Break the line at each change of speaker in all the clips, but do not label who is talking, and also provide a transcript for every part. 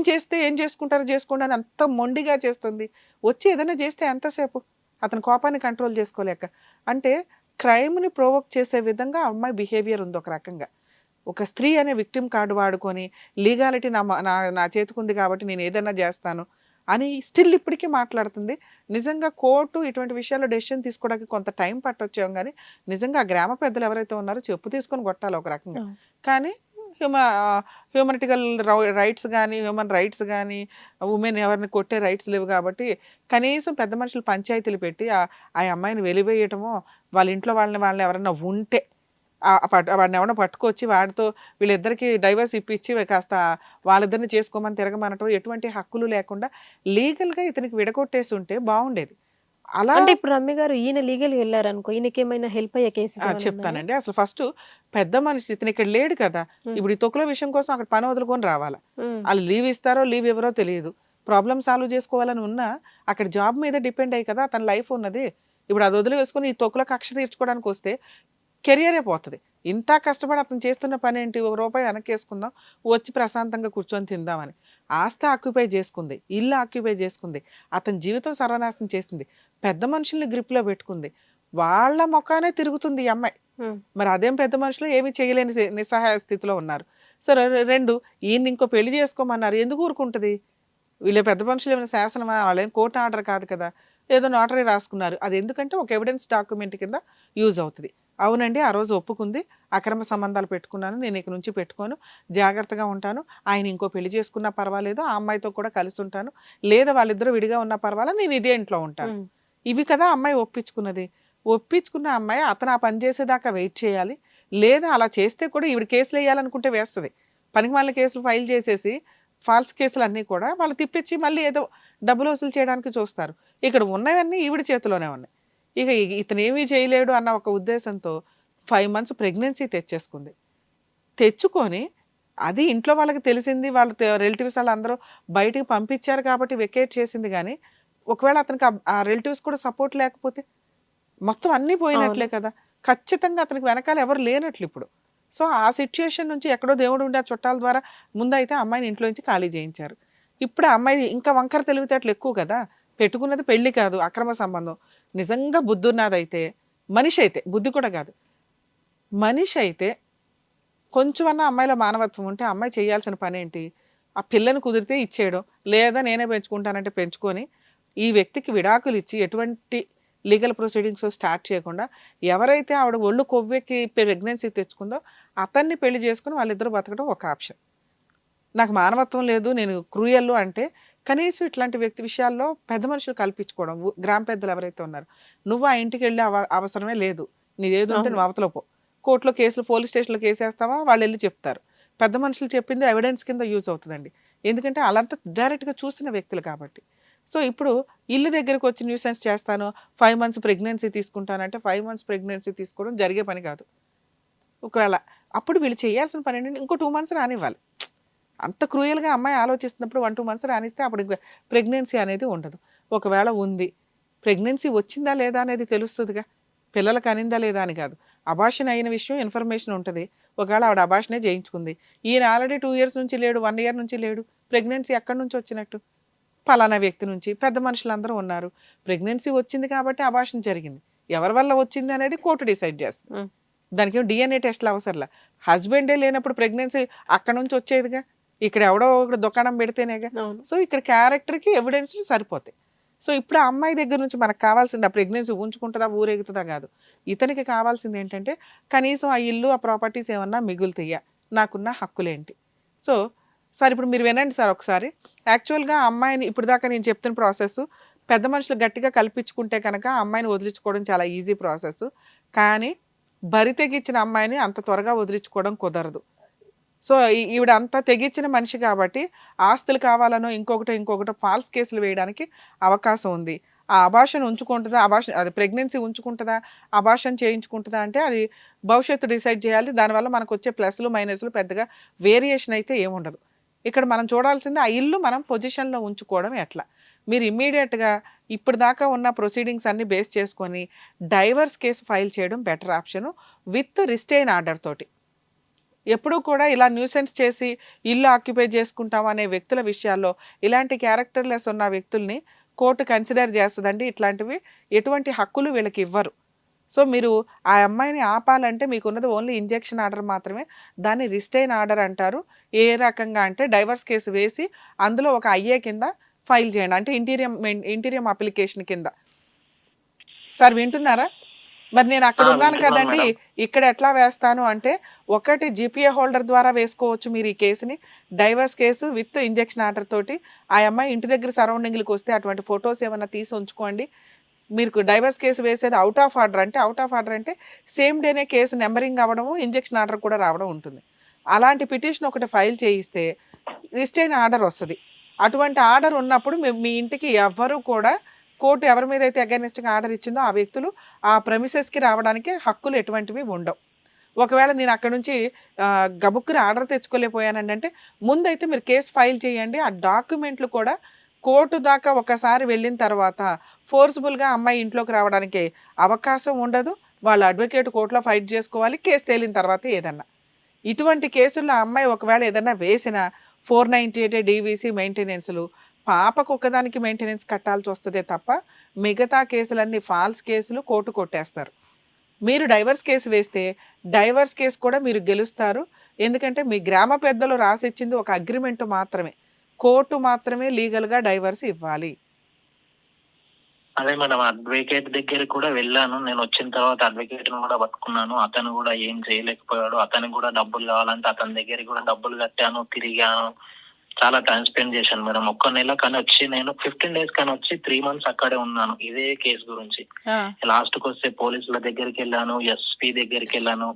ఏం చేస్తే ఏం చేసుకుంటారో చేసుకోండి అని అంత మొండిగా చేస్తుంది. వచ్చి ఏదైనా చేస్తే ఎంతసేపు? అతని కోపాన్ని కంట్రోల్ చేసుకోలేక. అంటే క్రైమ్ని ప్రోవోక్ చేసే విధంగా అమ్మాయి బిహేవియర్ ఉంది ఒక రకంగా. ఒక స్త్రీ అనే విక్టిమ్ కార్డు వాడుకొని లీగాలిటీ నా నా నా చేతికుంది కాబట్టి నేను ఏదైనా చేస్తాను అని స్టిల్ ఇప్పటికీ మాట్లాడుతుంది. నిజంగా కోర్టు ఇటువంటి విషయాల్లో డెసిషన్ తీసుకోవడానికి కొంత టైం పట్టొచ్చాం కానీ నిజంగా ఆ గ్రామ పెద్దలు ఎవరైతే ఉన్నారో చెప్పు తీసుకొని కొట్టాలి ఒక రకంగా. కానీ హ్యూమా హ్యూమనిటికల్ రైట్స్ కానీ హ్యూమన్ రైట్స్ కానీ ఉమెన్ ఎవరిని కొట్టే రైట్స్ లేవు కాబట్టి కనీసం పెద్ద మనుషులు పంచాయతీలు పెట్టి ఆ అమ్మాయిని వెలివేయటమో వాళ్ళ ఇంట్లో వాళ్ళని వాళ్ళని ఎవరైనా ఉంటే వాడిని ఎవరైనా పట్టుకొచ్చి వాడితో వీళ్ళిద్దరికి డైవర్స్ ఇప్పించి కాస్త వాళ్ళిద్దరిని చేసుకోమని తిరగమనటం ఎటువంటి హక్కులు లేకుండా లీగల్గా ఇతనికి విడగొట్టేసి ఉంటే బాగుండేది అలా
అంటే ఇప్పుడు రమ్య గారు ఈయన లీగల్ వెళ్ళారు అనుకో ఈయనకి ఏమైనా హెల్ప్ అయ్యే కేసెస్
ఆ, చెప్తానండి. అసలు ఫస్ట్ పెద్ద మనిషి ఇతను ఇక్కడ లేడు కదా. ఇప్పుడు ఈ తొక్కుల విషయం కోసం అక్కడ పని వదులుకొని రావాలా. వాళ్ళు లీవ్ ఇస్తారో లీవ్ ఇవ్వరో తెలియదు. ప్రాబ్లమ్ సాల్వ్ చేసుకోవాలని ఉన్నా అక్కడ జాబ్ మీద డిపెండ్ అయ్యి కదా అతని లైఫ్ ఉన్నది. ఇప్పుడు అది వదిలి వేసుకొని ఈ తొక్కుల కక్ష తీర్చుకోవడానికి వస్తే కెరియరే పోతుంది. ఇంత కష్టపడి అతను చేస్తున్న పని ఏంటి ఒక రూపాయి వెనక్కేసుకుందాం వచ్చి ప్రశాంతంగా కూర్చొని తిందామని. ఆస్తి ఆక్యుపై చేసుకుంది ఇల్లు ఆక్యుపై చేసుకుంది అతని జీవితం సర్వనాశనం చేసింది పెద్ద మనుషుల్ని గ్రిప్లో పెట్టుకుంది వాళ్ళ ముఖానే తిరుగుతుంది ఈ అమ్మాయి. మరి అదేం పెద్ద మనుషులు ఏమీ చేయలేని నిస్సహాయ స్థితిలో ఉన్నారు. సరే రెండు ఈయన ఇంకో పెళ్ళి చేసుకోమన్నారు ఎందుకు ఊరుకుంటుంది? వీళ్ళ పెద్ద మనుషులు ఏమైనా శాసనమా? వాళ్ళేం కోర్టు ఆర్డర్ కాదు కదా ఏదో నోటరీ రాసుకున్నారు అది ఎందుకంటే ఒక ఎవిడెన్స్ డాక్యుమెంట్ కింద యూజ్ అవుతుంది. అవునండి. ఆ రోజు ఒప్పుకుంది. అక్రమ సంబంధాలు పెట్టుకున్నాను. నేను ఇక నుంచి పెట్టుకోను. జాగ్రత్తగా ఉంటాను. ఆయన ఇంకో పెళ్ళి చేసుకున్నా పర్వాలేదు. ఆ అమ్మాయితో కూడా కలిసి ఉంటాను లేదా వాళ్ళిద్దరూ విడిగా ఉన్నా పర్వాలేదు నేను ఇదే ఇంట్లో ఉంటాను. ఇవి కదా అమ్మాయి ఒప్పించుకున్నది. ఒప్పించుకున్న అమ్మాయి అతను ఆ పని చేసేదాకా వెయిట్ చేయాలి. లేదా అలా చేస్తే కూడా ఈవిడ కేసులు వేయాలనుకుంటే వేస్తుంది. పనికి మళ్ళీ కేసులు ఫైల్ చేసేసి ఫాల్స్ కేసులు అన్నీ కూడా వాళ్ళు తిప్పించి మళ్ళీ ఏదో డబ్బులు వసూలు చేయడానికి చూస్తారు. ఇక్కడ ఉన్నవన్నీ ఈవిడ చేతిలోనే ఉన్నాయి. ఇక ఇతను ఏమీ చేయలేడు అన్న ఒక ఉద్దేశంతో ఫైవ్ మంత్స్ ప్రెగ్నెన్సీ తెచ్చేసుకుంది. తెచ్చుకొని అది ఇంట్లో వాళ్ళకి తెలిసింది వాళ్ళ రిలేటివ్స్ వాళ్ళందరూ బయటికి పంపించారు కాబట్టి వెకేట్ చేసింది కానీ ఒకవేళ అతనికి ఆ- రిలేటివ్స్ కూడా సపోర్ట్ లేకపోతే మొత్తం అన్నీ పోయినట్లే కదా. ఖచ్చితంగా అతనికి వెనకాల ఎవరు లేనట్లు ఇప్పుడు. సో ఆ సిచ్యుయేషన్ నుంచి ఎక్కడో దేవుడు ఉండే ఆ చుట్టాల ద్వారా ముందైతే అమ్మాయిని ఇంట్లో నుంచి ఖాళీ చేయించారు. ఇప్పుడు ఆ అమ్మాయి ఇంకా వంకర తెలివితేటలు ఎక్కువ కదా. పెట్టుకున్నది పెళ్ళి కాదు అక్రమ సంబంధం. నిజంగా బుద్ధి ఉన్నదైతే మనిషి అయితే బుద్ధి కూడా కాదు. మనిషి అయితే కొంచెమన్నా అమ్మాయిలో మానవత్వం ఉంటే అమ్మాయి చేయాల్సిన పని ఏంటి ఆ పిల్లని కుదిరితే ఇచ్చేయడం లేదా నేనే పెంచుకుంటానంటే పెంచుకొని ఈ వ్యక్తికి విడాకులు ఇచ్చి ఎటువంటి లీగల్ ప్రొసీడింగ్స్ స్టార్ట్ చేయకుండా ఎవరైతే ఆవిడ ఒళ్ళు కొవ్వెక్కి ప్రెగ్నెన్సీ తెచ్చుకుందో అతన్ని పెళ్ళి చేసుకుని వాళ్ళిద్దరూ బతకడం ఒక ఆప్షన్. నాకు మానవత్వం లేదు నేను క్రూయల్ అంటే కనీసం ఇట్లాంటి వ్యక్తి విషయాల్లో పెద్ద మనుషులు కల్పించుకోవడం. గ్రామ పెద్దలు ఎవరైతే ఉన్నారో. నువ్వు ఆ ఇంటికి వెళ్ళే అవ అవసరమే లేదు. నీదేదో ఉంటే. నువ్వు అవతల పో. కోర్టులో కేసులు పోలీస్ స్టేషన్లో కేసు వేస్తావా వాళ్ళు వెళ్ళి చెప్తారు. పెద్ద మనుషులు చెప్పింది ఎవిడెన్స్ కింద యూజ్ అవుతుందండి. ఎందుకంటే వాళ్ళంతా డైరెక్ట్గా చూసిన వ్యక్తులు కాబట్టి. సో ఇప్పుడు ఇల్లు దగ్గరకు వచ్చి న్యూసెన్స్ చేస్తాను. ఫైవ్ మంత్స్ ప్రెగ్నెన్సీ తీసుకుంటానంటే ఫైవ్ మంత్స్ ప్రెగ్నెన్సీ తీసుకోవడం జరిగే పని కాదు. ఒకవేళ అప్పుడు వీళ్ళు చేయాల్సిన పని ఏంటంటే ఇంకో టూ మంత్స్ రానివ్వాలి. అంత క్రూయల్గా అమ్మాయి ఆలోచిస్తున్నప్పుడు వన్ టూ మంత్స్ రానిస్తే అప్పుడు ప్రెగ్నెన్సీ అనేది ఉండదు. ఒకవేళ ఉంది. ప్రెగ్నెన్సీ వచ్చిందా లేదా అనేది తెలుస్తుందిగా. పిల్లలకు అనిందా లేదా అని కాదు. అబాషన్ అయిన విషయం ఇన్ఫర్మేషన్ ఉంటుంది. ఒకవేళ ఆవిడ అబాషనే చేయించుకుంది. ఈయన ఆల్రెడీ టూ ఇయర్స్ నుంచి లేడు వన్ ఇయర్ నుంచి లేడు. ప్రెగ్నెన్సీ ఎక్కడి నుంచి వచ్చినట్టు? పలానా వ్యక్తి నుంచి. పెద్ద మనుషులందరూ ఉన్నారు. ప్రెగ్నెన్సీ వచ్చింది కాబట్టి అబాషన్ జరిగింది. ఎవరి వల్ల వచ్చింది అనేది కోర్టు డిసైడ్ చేస్తుంది. దానికి డిఎన్ఏ టెస్ట్లు అవసరంలా. హస్బెండే లేనప్పుడు ప్రెగ్నెన్సీ అక్కడ నుంచి వచ్చేదిగా? ఇక్కడ ఎవడో ఒకటి దుకాణం పెడితేనేగా. సో ఇక్కడ క్యారెక్టర్కి ఎవిడెన్స్ సరిపోతాయి. సో ఇప్పుడు ఆ అమ్మాయి దగ్గర నుంచి మనకు కావాల్సింది ఆ ప్రెగ్నెన్సీ ఉంచుకుంటుందా ఊరేగుతుందా కాదు. ఇతనికి కావాల్సింది ఏంటంటే కనీసం ఆ ఇల్లు ఆ ప్రాపర్టీస్ ఏమన్నా మిగులుతాయా? నాకున్న హక్కులేంటి? సో సార్ ఇప్పుడు మీరు వినండి సార్ ఒకసారి. యాక్చువల్గా అమ్మాయిని ఇప్పుడు దాకా నేను చెప్తున్న ప్రాసెస్ పెద్ద మనుషులు గట్టిగా కల్పించుకుంటే కనుక అమ్మాయిని వదిలించుకోవడం చాలా ఈజీ ప్రాసెస్ కానీ బరి తెగించిన అమ్మాయిని అంత త్వరగా వదిలించుకోవడం కుదరదు. సో ఈవిడ అంతా తెగించిన మనిషి కాబట్టి ఆస్తులు కావాలనో ఇంకొకటో ఇంకొకటో ఫాల్స్ కేసులు వేయడానికి అవకాశం ఉంది. ఆ అభాషణ ఉంచుకుంటుందా? అభాషణ అది ప్రెగ్నెన్సీ ఉంచుకుంటుందా? అభాషణ చేయించుకుంటుందా అంటే అది భవిష్యత్తు డిసైడ్ చేయాలి. దానివల్ల మనకు వచ్చే ప్లస్లు మైనస్లు పెద్దగా వేరియేషన్ అయితే ఏముండదు ఇక్కడ మనం చూడాల్సింది ఆ ఇల్లు మనం పొజిషన్లో ఉంచుకోవడం ఎట్లా? మీరు ఇమ్మీడియట్గా ఇప్పుడు దాకా ఉన్న ప్రొసీడింగ్స్ అన్ని బేస్ చేసుకొని డైవర్స్ కేసు ఫైల్ చేయడం better option with restrain order తోటి. ఎప్పుడూ కూడా ఇలా న్యూసెన్స్ చేసి ఇల్లు ఆక్యుపై చేసుకుంటాం అనే వ్యక్తుల విషయాల్లో ఇలాంటి క్యారెక్టర్లెస్ ఉన్న వ్యక్తుల్ని కోర్టు కన్సిడర్ చేస్తుందండి. ఇట్లాంటివి ఎటువంటి హక్కులు వీళ్ళకి ఇవ్వరు. సో మీరు ఆ అమ్మాయిని ఆపాలంటే మీకున్నది ఓన్లీ ఇంజెక్షన్ ఆర్డర్ మాత్రమే. దాన్ని రిస్టైన్ ఆర్డర్ అంటారు. ఏ రకంగా అంటే డైవర్స్ కేసు వేసి అందులో ఒక అయ్యే కింద ఫైల్ చేయండి. అంటే ఇంటీరియం ఇంటీరియం అప్లికేషన్ కింద. సార్ వింటున్నారా? మరి నేను అక్కడ ఉన్నాను కదండి. ఇక్కడ ఎట్లా వేస్తాను అంటే ఒకటి జీపీఏ హోల్డర్ ద్వారా వేసుకోవచ్చు మీరు ఈ కేసుని. Divorce case with injection order తోటి ఆ అమ్మాయి ఇంటి దగ్గర సరౌండింగ్లకు వస్తే అటువంటి ఫొటోస్ ఏమైనా తీసి ఉంచుకోండి. మీకు డైవర్స్ కేసు వేసేది అవుట్ ఆఫ్ ఆర్డర్ అంటే అవుట్ ఆఫ్ ఆర్డర్ అంటే సేమ్ డేనే కేసు నెంబరింగ్ అవ్వడము ఇంజెక్షన్ ఆర్డర్ కూడా రావడం ఉంటుంది. అలాంటి పిటిషన్ ఒకటి ఫైల్ చేయిస్తే రిస్టైన్ ఆర్డర్ వస్తుంది. అటువంటి ఆర్డర్ ఉన్నప్పుడు మీ ఇంటికి ఎవ్వరూ కూడా కోర్టు ఎవరి మీద అయితే అగైనెస్ట్గా ఆర్డర్ ఇచ్చిందో ఆ వ్యక్తులు ఆ ప్రెమిసెస్కి రావడానికి హక్కులు ఎటువంటివి ఉండవు. ఒకవేళ నేను అక్కడ నుంచి గబుక్కుని ఆర్డర్ తెచ్చుకోలేకపోయానండి అంటే ముందైతే మీరు కేసు ఫైల్ చేయండి. ఆ డాక్యుమెంట్లు కూడా కోర్టు దాకా ఒకసారి వెళ్ళిన తర్వాత ఫోర్స్ఫుల్గా అమ్మాయి ఇంట్లోకి రావడానికి అవకాశం ఉండదు. వాళ్ళ అడ్వకేట్ కోర్టులో ఫైట్ చేసుకోవాలి. కేసు తేలిన తర్వాత ఏదన్నా. ఇటువంటి కేసుల్లో ఆ అమ్మాయి ఒకవేళ ఏదన్నా వేసిన ఫోర్ నైంటీ ఎయిట్ డీవీసీ మెయింటెనెన్స్లు పాపకు ఒకదానికి మెయింటెనెన్స్ కట్టాల్సి వస్తుందే తప్ప మిగతా కేసులన్నీ ఫాల్స్ కేసులు కోర్టు కొట్టేస్తారు. మీరు డైవర్స్ కేసు వేస్తే డైవర్స్ కేసు కూడా మీరు గెలుస్తారు. ఎందుకంటే మీ గ్రామ పెద్దలు రాసిచ్చింది ఒక అగ్రిమెంట్ మాత్రమే. కోర్టు మాత్రమే లీగల్గా డైవర్స్ ఇవ్వాలి.
అదే మేడం అడ్వకేట్ దగ్గర కూడా వెళ్ళాను. నేను వచ్చిన తర్వాత అడ్వకేట్ కూడా పట్టుకున్నాను. అతను కూడా ఏం చేయలేకపోయాడు. అతనికి కూడా డబ్బులు కావాలంటే అతని దగ్గర కూడా డబ్బులు కట్టాను తిరిగాను. చాలా టైం స్పెండ్ చేశాను మేడం. ఒక్క నెల కానీ వచ్చి నేను ఫిఫ్టీన్ డేస్ కానీ వచ్చి త్రీ మంత్స్ అక్కడే ఉన్నాను. ఇదే కేసు గురించి. లాస్ట్కి వస్తే పోలీసుల దగ్గరికి వెళ్ళాను ఎస్పీ దగ్గరికి వెళ్ళాను.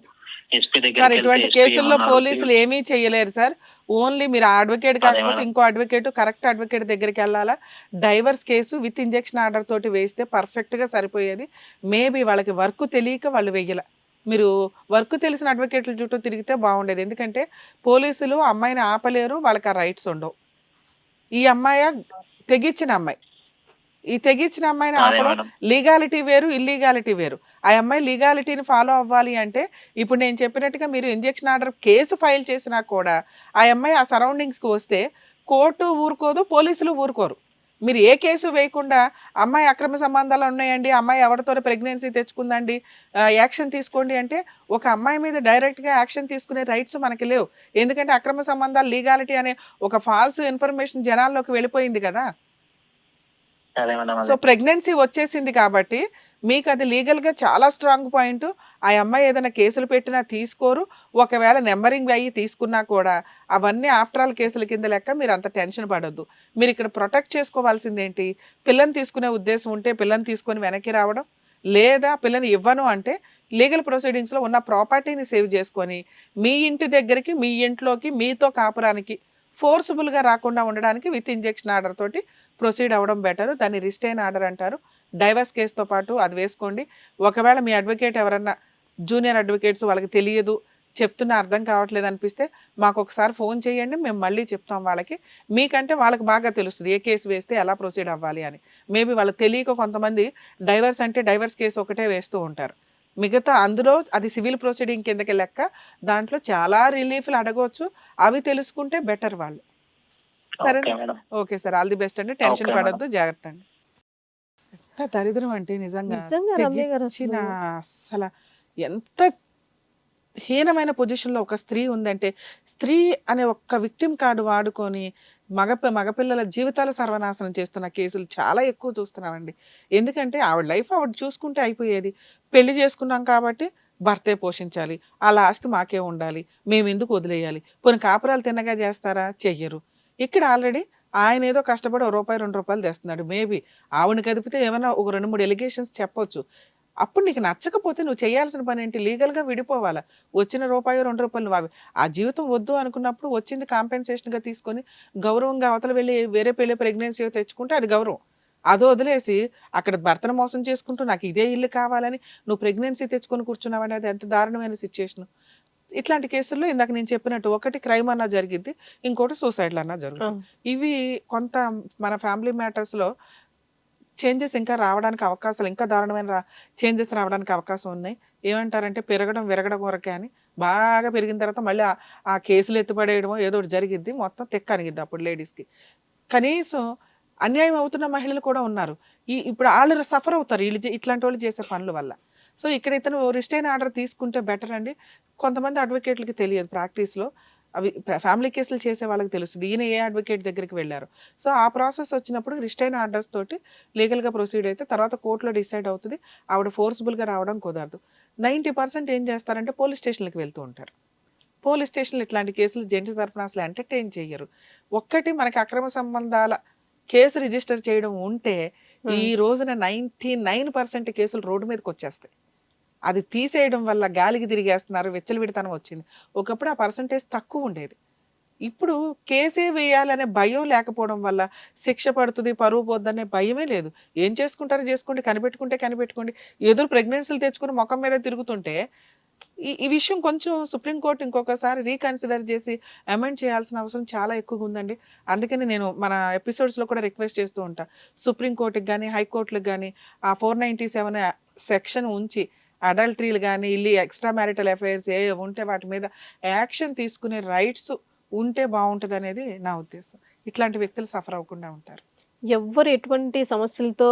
ఎస్పీ
సార్
దగ్గరికి
ఇటువంటి కేసుల్లో పోలీసులు ఏమీ చేయలేరు సార్ ఓన్లీ మీరు అడ్వకేట్ కాకపోతే. ఇంకో అడ్వకేట్ కరెక్ట్ అడ్వకేట్ దగ్గరికి వెళ్ళాలా? Divorce case with injection order తోటి వేస్తే perfect గా సరిపోయేది. మేబీ వాళ్ళకి వర్క్ తెలియక వాళ్ళు వెయ్యల. మీరు వర్క్ తెలిసిన అడ్వకేట్ల చుట్టూ తిరిగితే బాగుండేది. ఎందుకంటే పోలీసులు అమ్మాయిని ఆపలేరు వాళ్ళకి ఆ రైట్స్ ఉండవు. ఈ అమ్మాయి తెగించిన అమ్మాయి. ఈ తెగించిన అమ్మాయిని ఆపడం లీగాలిటీ వేరు ఇల్లీగాలిటీ వేరు. ఆ అమ్మాయి లీగాలిటీని ఫాలో అవ్వాలి అంటే ఇప్పుడు నేను చెప్పినట్టుగా మీరు ఇంజెక్షన్ ఆర్డర్ కేసు ఫైల్ చేసినా కూడా ఆ అమ్మాయి ఆ సరౌండింగ్స్కి వస్తే కోర్టు ఊరుకోదు పోలీసులు ఊరుకోరు. మీరు ఏ కేసు వేయకుండా అమ్మాయి అక్రమ సంబంధాలు ఉన్నాయండి అమ్మాయి ఎవరితో ప్రెగ్నెన్సీ తెచ్చుకుందండి యాక్షన్ తీసుకోండి అంటే ఒక అమ్మాయి మీద డైరెక్ట్గా యాక్షన్ తీసుకునే రైట్స్ మనకి లేవు. ఎందుకంటే అక్రమ సంబంధాలు లీగాలిటీ అనే ఒక ఫాల్స్ ఇన్ఫర్మేషన్ జనాల్లోకి వెళ్ళిపోయింది కదా. సో ప్రెగ్నెన్సీ వచ్చేసింది కాబట్టి మీకు అది లీగల్గా చాలా స్ట్రాంగ్ పాయింట్. ఆ అమ్మాయి ఏదైనా కేసులు పెట్టినా తీసుకోరు. ఒకవేళ నెంబరింగ్ అయ్యి తీసుకున్నా కూడా అవన్నీ ఆఫ్టర్ ఆల్ కేసుల కింద లెక్క మీరు అంత టెన్షన్ పడొద్దు. మీరు ఇక్కడ ప్రొటెక్ట్ చేసుకోవాల్సింది ఏంటి పిల్లని తీసుకునే ఉద్దేశం ఉంటే పిల్లని తీసుకొని వెనక్కి రావడం లేదా పిల్లని ఇవ్వను అంటే లీగల్ ప్రొసీడింగ్స్లో ఉన్న ప్రాపర్టీని సేవ్ చేసుకొని మీ ఇంటి దగ్గరికి మీ ఇంట్లోకి మీతో కాపురానికి ఫోర్సబుల్గా రాకుండా ఉండడానికి విత్ ఇంజెక్షన్ ఆర్డర్ తోటి ప్రొసీడ్ అవ్వడం బెటర్. దాన్ని రిస్టైన్ ఆర్డర్ అంటారు. డైవర్స్ కేసుతో పాటు అది వేసుకోండి. ఒకవేళ మీ అడ్వకేట్ ఎవరన్నా జూనియర్ అడ్వకేట్స్ వాళ్ళకి తెలియదు చెప్తున్నా అర్థం కావట్లేదు అనిపిస్తే మాకు ఒకసారి ఫోన్ చేయండి మేము మళ్ళీ చెప్తాం వాళ్ళకి. మీకంటే వాళ్ళకి బాగా తెలుస్తుంది ఏ కేసు వేస్తే ఎలా ప్రొసీడ్ అవ్వాలి అని. మేబీ వాళ్ళకి తెలియక కొంతమంది డైవర్స్ అంటే డైవర్స్ కేసు ఒకటే వేస్తూ ఉంటారు. మిగతా అందులో అది సివిల్ ప్రొసీడింగ్ కిందకి లెక్క దాంట్లో చాలా రిలీఫ్లు అడగవచ్చు అవి తెలుసుకుంటే బెటర్ వాళ్ళు. సరే
okay
sir. All the best అండి. టెన్షన్ పడొద్దు. జాగ్రత్త అండి. ఎంత దరిద్రం అంటే నిజంగా తెగించిన
అసలు
ఎంత హీనమైన పొజిషన్లో ఒక స్త్రీ ఉందంటే స్త్రీ అనే ఒక్క విక్టిమ్ కార్డు వాడుకొని మగ మగపిల్లల జీవితాలు సర్వనాశనం చేస్తున్న కేసులు చాలా ఎక్కువ చూస్తున్నామండి. ఎందుకంటే ఆవిడ లైఫ్ ఆవిడ చూసుకుంటే అయిపోయేది. పెళ్ళి చేసుకున్నాం కాబట్టి భర్తే పోషించాలి. ఆ ఆస్తి మాకే ఉండాలి. మేము ఎందుకు వదిలేయాలి? పోనీ కాపురాలు తిన్నగా చేస్తారా? చెయ్యరు. ఇక్కడ ఆల్రెడీ ఆయన ఏదో కష్టపడి రూపాయి రెండు రూపాయలు తెస్తున్నాడు. మేబీ ఆవిడని కదిపితే ఏమైనా ఒక రెండు మూడు ఎలిగేషన్స్ చెప్పొచ్చు. అప్పుడు నీకు నచ్చకపోతే నువ్వు చేయాల్సిన పని ఏంటి? లీగల్గా విడిపోవాలా? వచ్చిన రూపాయి రెండు రూపాయలు నువ్వు ఆ జీవితం వద్దు అనుకున్నప్పుడు వచ్చింది కాంపెన్సేషన్గా తీసుకొని గౌరవంగా అవతల వెళ్ళి వేరే పెళ్ళి ప్రెగ్నెన్సీ తెచ్చుకుంటే అది గౌరవం. అది వదిలేసి అక్కడ భర్తను మోసం చేసుకుంటూ నాకు ఇదే ఇల్లు కావాలని నువ్వు ప్రెగ్నెన్సీ తెచ్చుకొని కూర్చున్నావంటే అది ఎంత దారుణమైన సిచ్యుయేషన్ ఇట్లాంటి కేసుల్లో ఇందాక నేను చెప్పినట్టు ఒకటి క్రైమ్ అన్నా జరిగింది ఇంకోటి సూసైడ్లు అన్నా జరుగుతుంది ఇవి కొంత మన ఫ్యామిలీ మ్యాటర్స్లో చేంజెస్ ఇంకా రావడానికి అవకాశాలు ఇంకా దారుణమైన చేంజెస్ రావడానికి అవకాశం ఉన్నాయి. ఏమంటారంటే పెరగడం విరగడం వరకే అని బాగా పెరిగిన తర్వాత మళ్ళీ ఆ- కేసులు ఎత్తుపడేయడమో ఏదో ఒకటి జరిగిద్ది మొత్తం తెక్క అనిగిద్ది అప్పుడు లేడీస్కి. కనీసం అన్యాయం అవుతున్న మహిళలు కూడా ఉన్నారు. ఈ ఇప్పుడు వాళ్ళు సఫర్ అవుతారు వీళ్ళు ఇట్లాంటి వాళ్ళు చేసే పనుల వల్ల. సో ఇక్కడ ఇతను రిస్టైన్ ఆర్డర్ తీసుకుంటే బెటర్ అండి. కొంతమంది అడ్వకేట్లకి తెలియదు ప్రాక్టీస్లో. అవి ఫ్యామిలీ కేసులు చేసే వాళ్ళకి తెలుస్తుంది. ఈయన ఏ అడ్వకేట్ దగ్గరికి వెళ్ళారు. సో ఆ ప్రాసెస్ వచ్చినప్పుడు రిస్టైన్ ఆర్డర్స్ తోటి లీగల్గా ప్రొసీడ్ అయితే తర్వాత కోర్టులో డిసైడ్ అవుతుంది. ఆవిడ ఫోర్స్ఫుల్గా రావడం కుదరదు. నైంటీ పర్సెంట్ ఏం చేస్తారంటే పోలీస్ స్టేషన్లకు వెళ్తూ ఉంటారు. పోలీస్ స్టేషన్లు ఇట్లాంటి కేసులు జంటి తరపున అసలు ఎంటర్టైన్ చేయరు ఒక్కటి మనకి అక్రమ సంబంధాల కేసు రిజిస్టర్ చేయడం ఉంటే ఈ రోజున నైంటీ నైన్ పర్సెంట్ కేసులు రోడ్డు మీదకి వచ్చేస్తాయి. అది తీసేయడం వల్ల గాలికి తిరిగేస్తున్నారు విచ్చలవిడితనం వచ్చింది. ఒకప్పుడు ఆ పర్సంటేజ్ తక్కువ ఉండేది. ఇప్పుడు కేసే వేయాలనే భయం లేకపోవడం వల్ల శిక్ష పడుతుంది పరువు పోద్దనే భయమే లేదు. ఏం చేసుకుంటారో చేసుకోండి కనిపెట్టుకుంటే కనిపెట్టుకోండి. ఎదురు ప్రెగ్నెన్సీలు తెచ్చుకుని ముఖం మీద తిరుగుతుంటే ఈ ఈ విషయం కొంచెం సుప్రీంకోర్టు ఇంకొకసారి రీకన్సిడర్ చేసి అమెండ్ చేయాల్సిన అవసరం చాలా ఎక్కువగా ఉందండి. అందుకని నేను మన ఎపిసోడ్స్లో కూడా రిక్వెస్ట్ చేస్తూ ఉంటాను సుప్రీంకోర్టుకి కానీ హైకోర్టులకు కానీ ఆ ఫోర్ నైంటీ సెవెన్ సెక్షన్ ఉంచి అడల్టరీలు కానీ ఇల్లు ఎక్స్ట్రా మ్యారిటల్ అఫైర్స్ ఏ ఉంటే వాటి మీద యాక్షన్ తీసుకునే రైట్స్ ఉంటే బాగుంటుంది అనేది నా ఉద్దేశం. ఇట్లాంటి వ్యక్తులు సఫర్ అవ్వకుండా ఉంటారు.
ఎవ్వరు ఎటువంటి సమస్యలతో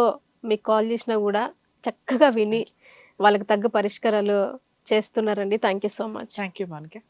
మీకు కాల్ చేసినా కూడా చక్కగా విని వాళ్ళకి తగ్గ పరిష్కారాలు చేస్తున్నారండి. Thank you so much.
Thank you మనకి